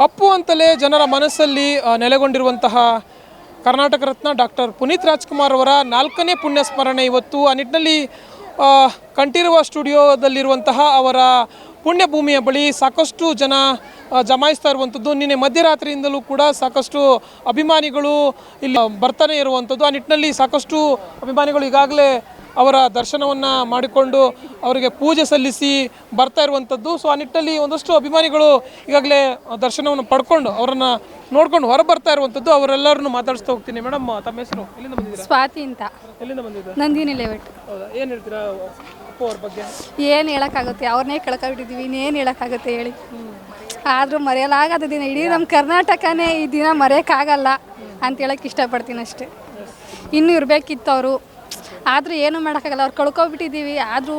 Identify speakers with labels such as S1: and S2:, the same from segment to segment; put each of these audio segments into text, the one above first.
S1: ಅಪ್ಪು ಅಂತಲೇ ಜನರ ಮನಸ್ಸಲ್ಲಿ ನೆಲೆಗೊಂಡಿರುವಂತಹ ಕರ್ನಾಟಕ ರತ್ನ ಡಾಕ್ಟರ್ ಪುನೀತ್ ರಾಜ್ಕುಮಾರ್ ಅವರ ನಾಲ್ಕನೇ ಪುಣ್ಯ ಸ್ಮರಣೆ ಇವತ್ತು. ಆ ನಿಟ್ಟಿನಲ್ಲಿ ಕಂಠೀರುವ ಸ್ಟುಡಿಯೋದಲ್ಲಿರುವಂತಹ ಅವರ ಪುಣ್ಯಭೂಮಿಯ ಬಳಿ ಸಾಕಷ್ಟು ಜನ ಜಮಾಯಿಸ್ತಾ ಇರುವಂಥದ್ದು. ನಿನ್ನೆ ಮಧ್ಯರಾತ್ರಿಯಿಂದಲೂ ಕೂಡ ಸಾಕಷ್ಟು ಅಭಿಮಾನಿಗಳು ಇಲ್ಲಿ ಬರ್ತಾನೆ ಇರುವಂಥದ್ದು. ಆ ನಿಟ್ಟಿನಲ್ಲಿ ಸಾಕಷ್ಟು ಅಭಿಮಾನಿಗಳು ಈಗಾಗಲೇ ಅವರ ದರ್ಶನವನ್ನು ಮಾಡಿಕೊಂಡು ಅವರಿಗೆ ಪೂಜೆ ಸಲ್ಲಿಸಿ ಬರ್ತಾ ಇರುವಂಥದ್ದು ಸೊ ಆ ನಿಟ್ಟಲ್ಲಿ ಒಂದಷ್ಟು ಅಭಿಮಾನಿಗಳು ಈಗಾಗಲೇ ದರ್ಶನವನ್ನು ಪಡ್ಕೊಂಡು ಅವರನ್ನು ನೋಡ್ಕೊಂಡು ಹೊರ ಬರ್ತಾ ಇರುವಂಥದ್ದು ಅವರೆಲ್ಲರನ್ನು ಮಾತಾಡಿಸ್ತಾ ಹೋಗ್ತೀನಿ. ಮೇಡಮ್ ತಮ್ಮ ಹೆಸರು? ಎಲ್ಲಿಂದ ಬಂದಿದ್ದೀರಾ?
S2: ಸ್ವಾತಿ ಅಂತ.
S1: ಎಲ್ಲಿಂದ ಬಂದಿದ್ದೀರಾ
S2: ನಂದಿನಿ ಲೇಔಟ್.
S1: ಹೌದಾ? ಏನು ಹೇಳ್ತೀರಾ ಅಪ್ಪು ಅವ್ರ ಬಗ್ಗೆ?
S2: ಏನು ಹೇಳೋಕ್ಕಾಗುತ್ತೆ? ಅವ್ರನ್ನೇ ಕಳ್ಕೊಬಿಟ್ಟಿದ್ದೀವಿ ಇನ್ನೇನು ಹೇಳೋಕ್ಕಾಗುತ್ತೆ ಹೇಳಿ. ಆದರೂ ಮರೆಯಲಾಗದ ದಿನ ಇಡೀ ನಮ್ಮ ಕರ್ನಾಟಕನೇ ಈ ದಿನ ಮರೆಯೋಕ್ಕಾಗಲ್ಲ ಅಂತ ಹೇಳಕ್ಕೆ ಇಷ್ಟಪಡ್ತೀನಿ ಅಷ್ಟೇ. ಇನ್ನೂ ಇರಬೇಕಿತ್ತು ಅವರು. ಆದರೂ ಏನು ಮಾಡೋಕ್ಕಾಗಲ್ಲ, ಅವ್ರು ಕಳ್ಕೊಬಿಟ್ಟಿದ್ದೀವಿ, ಆದ್ರೂ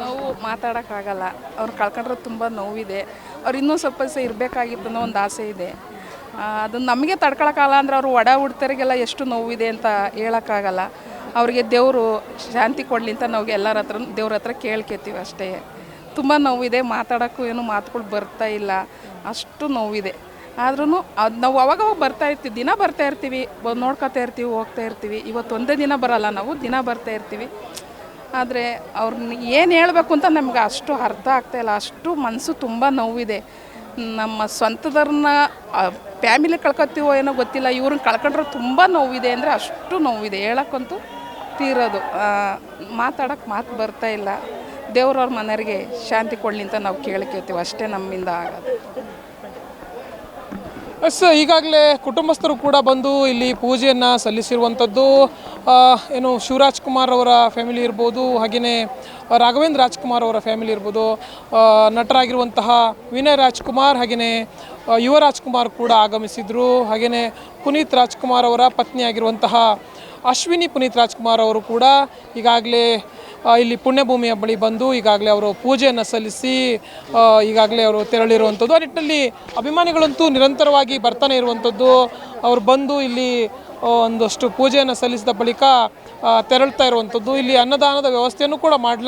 S3: ನೋವು ಮಾತಾಡೋಕ್ಕಾಗಲ್ಲ. ಅವ್ರು ಕಳ್ಕೊಂಡ್ರೆ ತುಂಬ ನೋವಿದೆ. ಅವ್ರು ಇನ್ನೂ ಸ್ವಲ್ಪ ದಿವಸ ಇರಬೇಕಾಗಿತ್ತು ಅನ್ನೋ ಒಂದು ಆಸೆ ಇದೆ. ಅದನ್ನು ನಮಗೆ ತಡ್ಕೊಳಕ್ಕಾಗಲ್ಲ ಅಂದ್ರೆ ಅವರು ಒಡ ಹುಡ್ತರಿಗೆಲ್ಲ ಎಷ್ಟು ನೋವಿದೆ ಅಂತ ಹೇಳೋಕ್ಕಾಗಲ್ಲ. ಅವರಿಗೆ ದೇವರು ಶಾಂತಿ ಕೊಡಲಿ ಅಂತ ನಾವು ಎಲ್ಲರ ಹತ್ರ, ದೇವ್ರ ಹತ್ರ ಕೇಳ್ಕೊತೀವಿ ಅಷ್ಟೇ. ತುಂಬ ನೋವಿದೆ, ಮಾತಾಡೋಕ್ಕೂ ಏನು ಮಾತುಗಳು ಬರ್ತಾ ಇಲ್ಲ. ಅಷ್ಟು ನೋವಿದೆ. ಆದ್ರೂ ಅದು ನಾವು ಅವಾಗವಾಗ ಬರ್ತಾ ಇರ್ತೀವಿ, ದಿನ ಬರ್ತಾ ಇರ್ತೀವಿ ನೋಡ್ಕೊತಾ ಇರ್ತೀವಿ, ಹೋಗ್ತಾ ಇರ್ತೀವಿ. ಇವತ್ತು ಒಂದೇ ದಿನ ಬರಲ್ಲ ನಾವು, ದಿನ ಬರ್ತಾ ಇರ್ತೀವಿ. ಆದರೆ ಅವ್ರನ್ನ ಏನು ಹೇಳಬೇಕು ಅಂತ ನಮ್ಗೆ ಅಷ್ಟು ಅರ್ಥ ಆಗ್ತಾಯಿಲ್ಲ ಅಷ್ಟು ಮನಸ್ಸು ತುಂಬ ನೋವಿದೆ. ನಮ್ಮ ಸ್ವಂತದವ್ರನ್ನ ಫ್ಯಾಮಿಲಿ ಕಳ್ಕೊತೀವೋ ಏನೋ ಗೊತ್ತಿಲ್ಲ, ಇವ್ರನ್ನ ಕಳ್ಕೊಂಡ್ರೆ ತುಂಬ ನೋವಿದೆ ಅಂದರೆ ಅಷ್ಟು ನೋವಿದೆ. ಹೇಳೋಕ್ಕಂತೂ ತೀರೋದು. ಮಾತಾಡೋಕ್ಕೆ ಮಾತು ಬರ್ತಾ ಇಲ್ಲ. ದೇವ್ರವ್ರ ಮನೆಯವರಿಗೆ ಶಾಂತಿ ಕೊಡಲಿ ಅಂತ ನಾವು ಕೇಳ್ಕೊತೀವಿ ಅಷ್ಟೇ ನಮ್ಮಿಂದ ಆಗೋದು.
S1: ಎಸ್ ಈಗಾಗಲೇ ಕುಟುಂಬಸ್ಥರು ಕೂಡ ಬಂದು ಇಲ್ಲಿ ಪೂಜೆಯನ್ನು ಸಲ್ಲಿಸಿರುವಂಥದ್ದು ಏನು ಶಿವರಾಜ್ ಕುಮಾರ್ ಅವರ ಫ್ಯಾಮಿಲಿ ಇರ್ಬೋದು ಹಾಗೆಯೇ ರಾಘವೇಂದ್ರ ರಾಜ್ಕುಮಾರ್ ಅವರ ಫ್ಯಾಮಿಲಿ ಇರ್ಬೋದು ನಟರಾಗಿರುವಂತಹ ವಿನಯ್ ರಾಜ್ಕುಮಾರ್ ಹಾಗೆಯೇ ಯುವ ರಾಜ್ಕುಮಾರ್ ಕೂಡ ಆಗಮಿಸಿದರು ಹಾಗೆಯೇ ಪುನೀತ್ ರಾಜ್ಕುಮಾರ್ ಅವರ ಪತ್ನಿಯಾಗಿರುವಂತಹ ಅಶ್ವಿನಿ ಪುನೀತ್ ರಾಜ್ಕುಮಾರ್ ಅವರು ಕೂಡ ಈಗಾಗಲೇ ಇಲ್ಲಿ ಪುಣ್ಯಭೂಮಿಯ ಬಳಿ ಬಂದು ಈಗಾಗಲೇ ಅವರು ಪೂಜೆಯನ್ನು ಸಲ್ಲಿಸಿ ಈಗಾಗಲೇ ಅವರು ತೆರಳಿರುವಂಥದ್ದು. ಆ ನಿಟ್ಟಿನಲ್ಲಿ ಅಭಿಮಾನಿಗಳಂತೂ ನಿರಂತರವಾಗಿ ಬರ್ತಾನೆ ಇರುವಂಥದ್ದು. ಅವರು ಬಂದು ಇಲ್ಲಿ ಒಂದಷ್ಟು ಪೂಜೆಯನ್ನು ಸಲ್ಲಿಸಿದ ಬಳಿಕ ತೆರಳ್ತಾ ಇರುವಂಥದ್ದು. ಇಲ್ಲಿ ಅನ್ನದಾನದ ವ್ಯವಸ್ಥೆಯನ್ನು ಕೂಡ ಮಾಡಲಾಗಿದೆ